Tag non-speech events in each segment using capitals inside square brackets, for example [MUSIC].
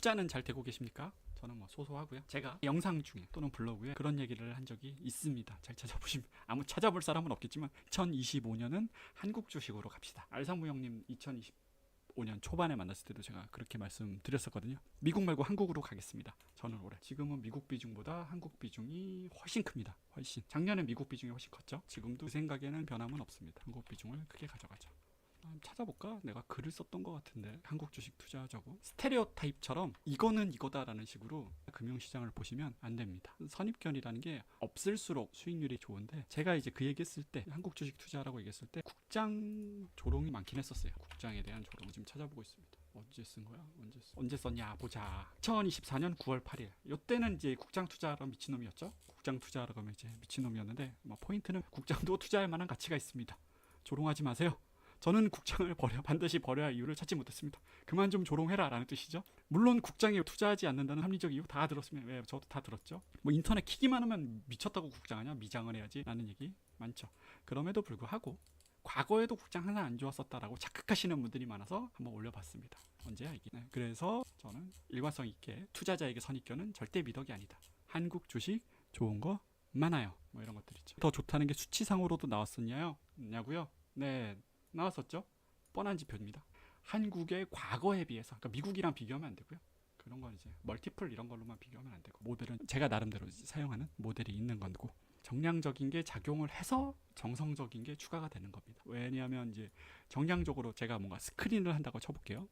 투자는 잘 되고 계십니까? 저는 뭐 소소하고요. 제가 영상 중에 또는 블로그에 그런 얘기를 한 적이 있습니다. 잘 찾아보시면 아무 찾아볼 사람은 없겠지만 2025년은 한국 주식으로 갑시다. 알상무 형님 2025년 초반에 만났을 때도 제가 그렇게 말씀드렸었거든요. 미국 말고 한국으로 가겠습니다. 저는 올해 지금은 미국 비중보다 한국 비중이 훨씬 큽니다. 훨씬 작년에 미국 비중이 훨씬 컸죠. 지금도 그 생각에는 변함은 없습니다. 한국 비중을 크게 가져가죠. 찾아볼까? 내가 글을 썼던 것 같은데 한국 주식 투자하자고 스테레오 타입처럼 이거는 이거다라는 식으로 금융시장을 보시면 안 됩니다. 선입견이라는 게 없을수록 수익률이 좋은데 제가 이제 그 얘기했을 때 한국 주식 투자라고 얘기했을 때 국장 조롱이 많긴 했었어요. 국장에 대한 조롱을 지금 찾아보고 있습니다. 언제 쓴 거야? 언제 썼, 언제 썼냐 보자. 2024년 9월 8일. 이때는 이제 국장 투자하러 미친놈이었죠. 국장 투자하러 가면 이제 미친놈이었는데 뭐 포인트는 국장도 [LAUGHS] 투자할 만한 가치가 있습니다. 조롱하지 마세요. 저는 국장을 버려 반드시 버려야 할 이유를 찾지 못했습니다. 그만 좀 조롱해라라는 뜻이죠. 물론 국장에 투자하지 않는다는 합리적 이유 다 들었으면 왜 저도 다 들었죠. 뭐 인터넷 키기만 하면 미쳤다고 국장하냐 미장을 해야지라는 얘기 많죠. 그럼에도 불구하고 과거에도 국장 항상 안 좋았었다라고 착각하시는 분들이 많아서 한번 올려봤습니다. 언제야 이게? 네, 그래서 저는 일관성 있게 투자자에게 선입견은 절대 미덕이 아니다. 한국 주식 좋은 거 많아요. 뭐 이런 것들 있죠. 더 좋다는 게 수치상으로도 나왔었냐요? 냐고요? 네, 나왔었죠. 뻔한 지표입니다. 한국의 과거에 비해서, 그러니까 미국이랑 비교하면 안 되고요. 그런 건 이제 멀티플 이런 걸로만 비교하면 안 되고 모델은 제가 나름대로 사용하는 모델이 있는 거고 정량적인 게 작용을 해서 정성적인 게 추가가 되는 겁니다. 왜냐하면 이제 정량적으로 제가 뭔가 스크린을 한다고 쳐볼게요.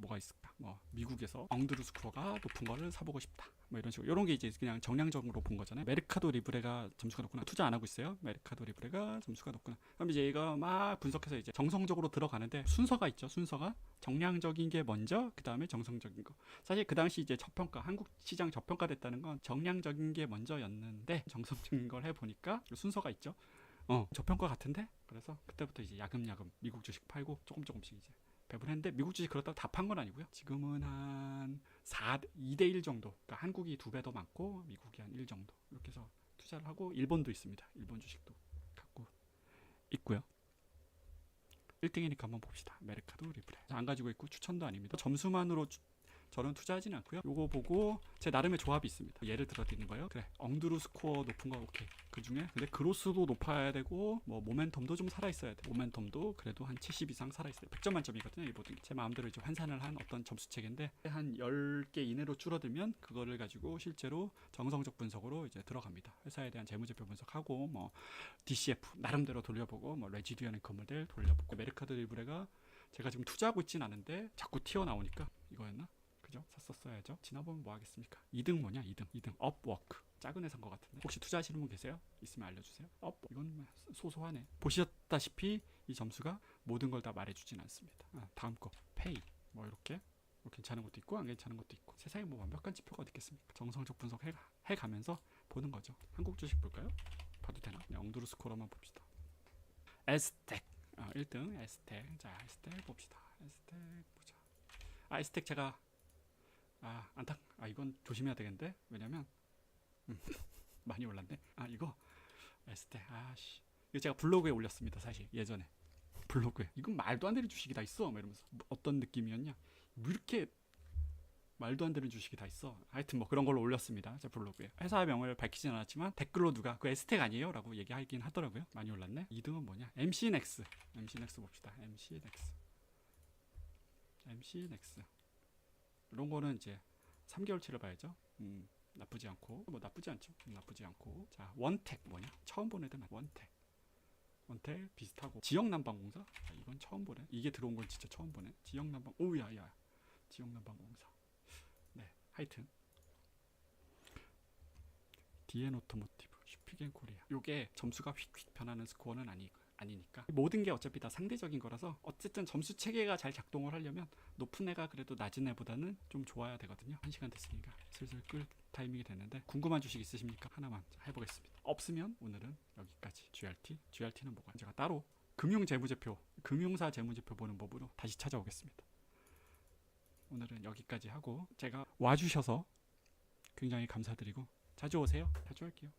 뭐가 있을까? 뭐 미국에서 엉드루 스코어가 높은 거를 사보고 싶다. 뭐 이런 식으로 이런 게 이제 그냥 정량적으로 본 거잖아요. 메르카도 리브레가 점수가 높구나. 투자 안 하고 있어요. 메르카도 리브레가 점수가 높구나. 그럼 이제 얘가 막 분석해서 이제 정성적으로 들어가는데 순서가 있죠. 순서가 정량적인 게 먼저 그 다음에 정성적인 거. 사실 그 당시 이제 저평가 한국 시장 저평가됐다는 건 정량적인 게 먼저였는데 정성적인 걸 해보니까 순서가 있죠. 어 저평가 같은데 그래서 그때부터 이제 야금야금 미국 주식 팔고 조금 조금씩 이제 배분했는데 미국 주식 그렇다고 다 판 건 아니고요. 지금은 한 4, 2대 1 정도. 그러니까 한국이 두 배 더 많고 미국이 한 1 정도. 이렇게 해서 투자를 하고 일본도 있습니다. 일본 주식도 갖고 있고요. 1등이니까 한번 봅시다. 메르카도 리브레. 안 가지고 있고 추천도 아닙니다. 점수만으로 추- 저는 투자하지는 않고요. 요거 보고 제 나름의 조합이 있습니다. 예를 들어 드리는 거예요. 그래. 엉드루 스코어 높은 거 오케이. 그 중에 근데 그로스도 높아야 되고 뭐 모멘텀도 좀 살아 있어야 돼. 모멘텀도 그래도 한 70 이상 살아 있어요. 100점 만점이거든요. 이 모든 게. 제 마음대로 이제 환산을 한 어떤 점수 체계인데 한 10개 이내로 줄어들면 그거를 가지고 실제로 정성적 분석으로 이제 들어갑니다. 회사에 대한 재무제표 분석하고 뭐 DCF 나름대로 돌려보고 뭐 레지듀얼 잉커 모델 돌려보고 메르카드 리브레가 제가 지금 투자하고 있진 않은데 자꾸 튀어나오니까 이거였나? 그죠? 샀었어야죠. 지나보면 뭐 하겠습니까? 2등 뭐냐? 2등. 2등 업워크. 작은 회사인 것 같은데. 혹시 투자하시는 분 계세요? 있으면 알려주세요. 업. 이건 뭐 소소하네. 보셨다시피 이 점수가 모든 걸 다 말해주진 않습니다. 아, 다음 거. 페이. 뭐 이렇게. 뭐 괜찮은 것도 있고 안 괜찮은 것도 있고 세상에 뭐 완벽한 지표가 어디 있겠습니까? 정성적 분석 해, 해가면서 보는 거죠. 한국 주식 볼까요? 봐도 되나? 네, 엉두루 스코어만 봅시다. 에스텍 어, 1등 에스텍 자 에스텍 봅시다. 에스텍 보자. 아 에스텍 제가 아 안타 아 이건 조심해야 되겠는데? 왜냐면 음, [LAUGHS] 많이 올랐네. 아 이거? 에스테 아씨. 이거 제가 블로그에 올렸습니다 사실 예전에. 블로그에. 이건 말도 안 되는 주식이 다 있어 막 이러면서. 뭐 어떤 느낌이었냐? 뭐 이렇게 말도 안 되는 주식이 다 있어. 하여튼 뭐 그런 걸로 올렸습니다 제 블로그에. 회사 명을 밝히진 않았지만 댓글로 누가 그 에스텍 아니에요? 라고 얘기하긴 하더라고요. 많이 올랐네. 2등은 뭐냐? MC넥스. MC넥스 봅시다. MC넥스. MC넥스 이런 거는 이제 3개월치를 봐야죠. 음, 나쁘지 않고. 뭐 나쁘지 않죠. 음, 나쁘지 않고. 자 원택 뭐냐? 처음 본 애들 원택. 원택 비슷하고. 지역 난방공사? 아, 이건 처음 보네. 이게 들어온 건 진짜 처음 보네. 지역 난방 오야야. 지역 난방공사. 네 하여튼. 디엔 오토모티브 슈피겐 코리아. 요게 점수가 휙휙 변하는 스코어는 아니 아니니까 모든 게 어차피 다 상대적인 거라서 어쨌든 점수 체계가 잘 작동을 하려면 높은 애가 그래도 낮은 애보다는 좀 좋아야 되거든요. 한 시간 됐으니까 슬슬 끌 타이밍이 됐는데 궁금한 주식 있으십니까? 하나만 해보겠습니다. 없으면 오늘은 여기까지. GRT, GRT는 뭐가? 제가 따로 금융 재무제표, 금융사 재무제표 보는 법으로 다시 찾아오겠습니다. 오늘은 여기까지 하고 제가 와주셔서 굉장히 감사드리고 자주 오세요. 자주 할게요.